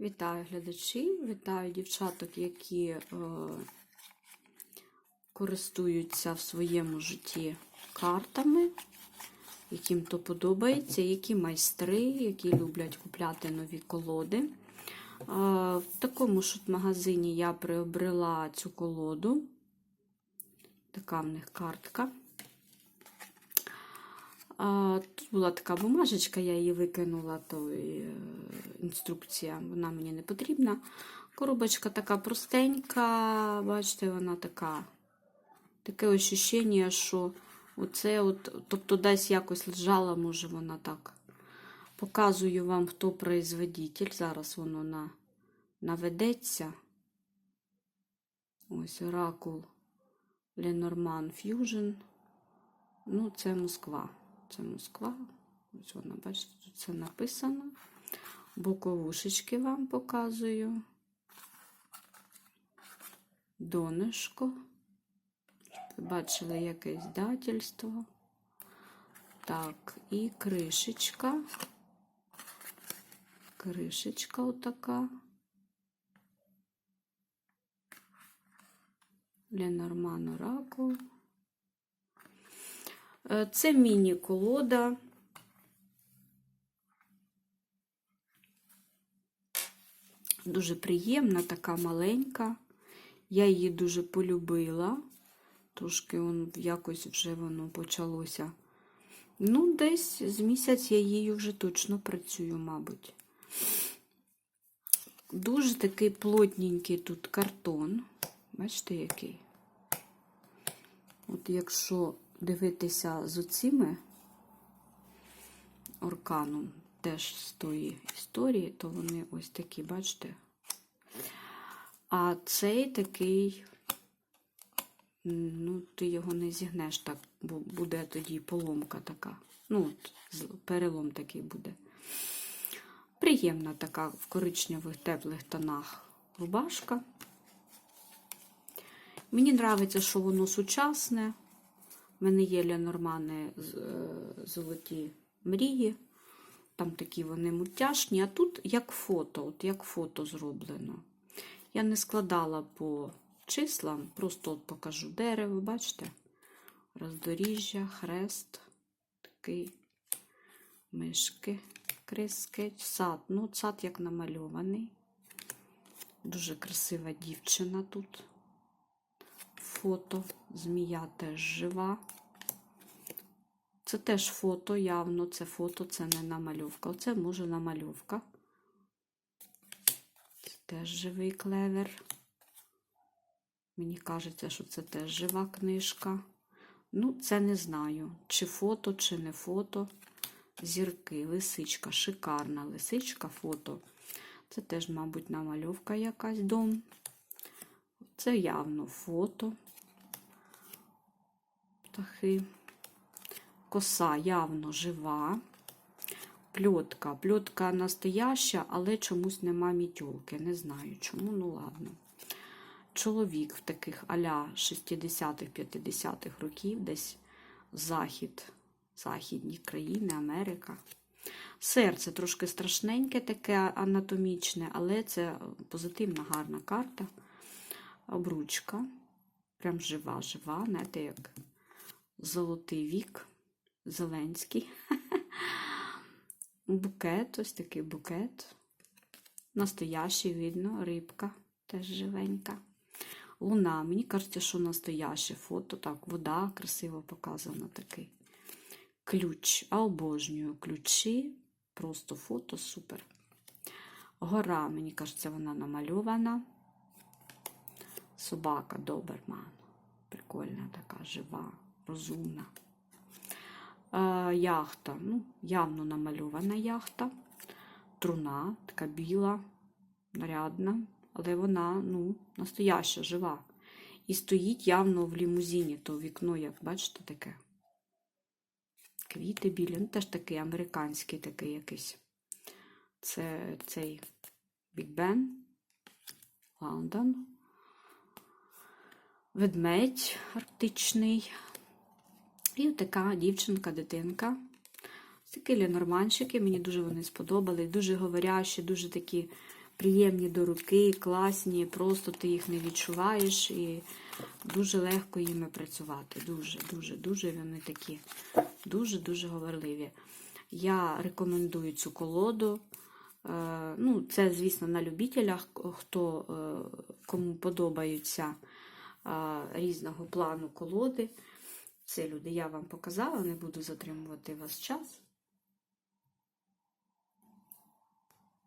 Вітаю глядачів, вітаю дівчаток, які е, користуються в своєму житті картами, яким то подобається, які майстри, які люблять купляти нові колоди. Е, в такому ж от магазині я приобрела цю колоду. Така в них картка. А, Тут була така бумажечка, я її викинула, то е, інструкція, вона мені не потрібна. Коробочка така простенька, бачите, вона така. Таке ощущення, що оце от, тобто десь якось лежала, може вона так. Показую вам, хто производитель. Зараз воно на, наведеться. Ось Оракул Lenormand Fusion. Ну, це Москва. Це Москва. Ось вона, бачите, тут це написано. Боковушечки вам показую. Донышко. Ви бачили якесь дательство. Так, і кришечка. Кришечка отака. Ленорман Оракул. Е, Це міні-колода. Дуже приємна, така маленька. Я її дуже полюбила. Трошки он, якось вже воно почалося. Ну, десь з місяць я її вже точно працюю, мабуть. Дуже такий плотненький тут картон. Бачите, який? От якщо дивитися з оціми орканом, теж з тої історії, то вони ось такі, бачите? А цей такий, ну, ти його не зігнеш так, бо буде тоді поломка така. Ну, перелом такий буде. Приємна така в коричневих теплих тонах рубашка. Мені подобається, що воно сучасне. У мене є Ленормани золоті мрії. Там такі вони мультяшні, а тут як фото, от як фото зроблено. Я не складала по числам, просто от покажу дерево, бачите? Роздоріжжя, хрест, такий мишки, криски, сад. Ну, сад як намальований. Дуже красива дівчина тут. Фото, змія теж жива. Це теж фото, явно, це фото, це не намальовка. Оце може намальовка. Це теж живий клевер. Мені кажеться, що це теж жива книжка. Ну, це не знаю, чи фото, чи не фото. Зірки, лисичка, шикарна лисичка, фото. Це теж, мабуть, намальовка якась дом. Це явно фото. Птахи. Коса явно жива. Пльотка. Пльотка настояща, але чомусь нема мітьолки. Не знаю чому, ну ладно. Чоловік в таких аля 60-х-50-х років, десь захід, західні країни, Америка. Серце трошки страшненьке, таке анатомічне, але це позитивна, гарна карта. Обручка. Прям жива, жива, знаєте, як золотий вік. Зеленський. Букет, ось такий букет. Настоящий, видно, рибка теж живенька. Луна. Мені кажеться, що настояще фото. Так, вода красиво показана такий. Ключ. А обожнюю ключі. Просто фото супер. Гора, мені кажеться, вона намальована. Собака Доберман. Прикольна така, жива, розумна. Яхта, ну, явно намальована яхта. Труна, така біла, нарядна, але вона, ну, настояща, жива. І стоїть явно в лімузині, то вікно, як бачите, таке. Квіти білі, ну, теж такий американський такий якийсь. Це цей Бік Бен, Лондон. Ведмедь арктичний. І така дівчинка, дитинка. Такі лінорманчики, мені дуже вони сподобали. Дуже говорящі, дуже такі приємні до руки, класні, просто ти їх не відчуваєш і дуже легко їми працювати. Дуже, дуже, дуже вони такі дуже-дуже говорливі. Я рекомендую цю колоду. Е, Ну, це, звісно, на любителях, хто е, кому подобаються е, різного плану колоди. Це люди, я вам показала, не буду затримувати вас час.